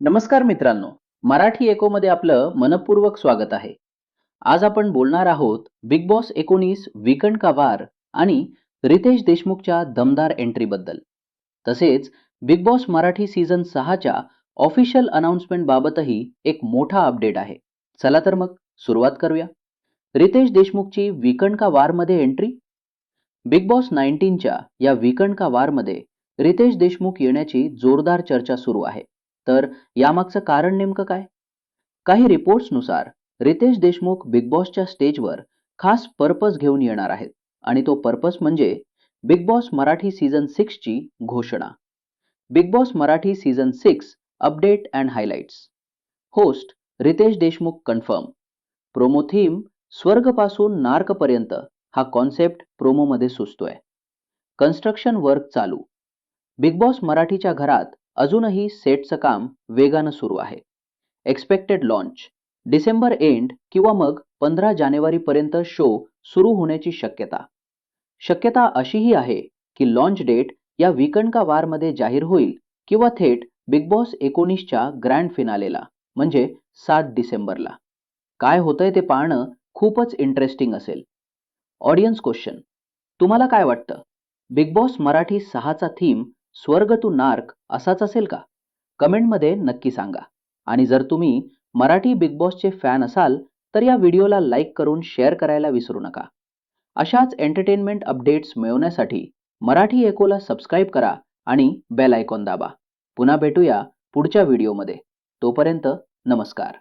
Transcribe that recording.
नमस्कार मित्रांनो मराठी एकोमध्ये आपलं मनपूर्वक स्वागत आहे. आज आपण बोलणार आहोत बिग बॉस एकोणीस विकंड का वार आणि रितेश देशमुखच्या दमदार एंट्रीबद्दल तसेच बिग बॉस मराठी सीझन सहाच्या ऑफिशियल अनाउन्समेंट बाबतही एक मोठा अपडेट आहे. चला तर मग सुरुवात करूया. रितेश देशमुखची विकंड का वारमध्ये एंट्री बिग बॉस नाईन्टीनच्या या विकंड का वारमध्ये रितेश देशमुख येण्याची जोरदार चर्चा सुरू आहे. तर यामागचं कारण नेमकं काय? काही रिपोर्ट्सनुसार रितेश देशमुख बिग बॉसच्या स्टेजवर खास पर्पज घेऊन येणार आहेत आणि तो पर्पज म्हणजे बिग बॉस मराठी सीझन सिक्सची घोषणा. Bigg Boss Marathi season six update and highlights. Host Riteish Deshmukh confirm. Promo theme स्वर्गपासून नार्कपर्यंत हा कॉन्सेप्ट प्रोमोमध्ये सुचतोय. कन्स्ट्रक्शन वर्क चालू. बिग बॉस मराठीच्या घरात अजूनही सेटचं काम वेगानं सुरू आहे. एक्सपेक्टेड लॉन्च डिसेंबर एंड किंवा मग पंधरा जानेवारीपर्यंत शो सुरू होण्याची शक्यता. शक्यता अशीही आहे की लॉन्च डेट या वीकेंड का वारमध्ये जाहीर होईल किंवा थेट बिग बॉस एकोणीसच्या ग्रँड फिनालेला म्हणजे सात डिसेंबरला. काय होतंय ते पाहणं खूपच इंटरेस्टिंग असेल. ऑडियन्स क्वेश्चन तुम्हाला काय वाटतं? बिग बॉस मराठी सहाचा थीम स्वर्ग तू नार्क असाच असेल का? कमेंटमध्ये नक्की सांगा. आणि जर तुम्ही मराठी बिग बॉसचे फॅन असाल तर या व्हिडिओला लाईक करून शेअर करायला विसरू नका. अशाच एंटरटेनमेंट अपडेट्स मिळवण्यासाठी मराठी एकोला सबस्क्राईब करा आणि बेल आयकॉन दाबा. पुन्हा भेटूया पुढच्या व्हिडिओमध्ये तोपर्यंत नमस्कार.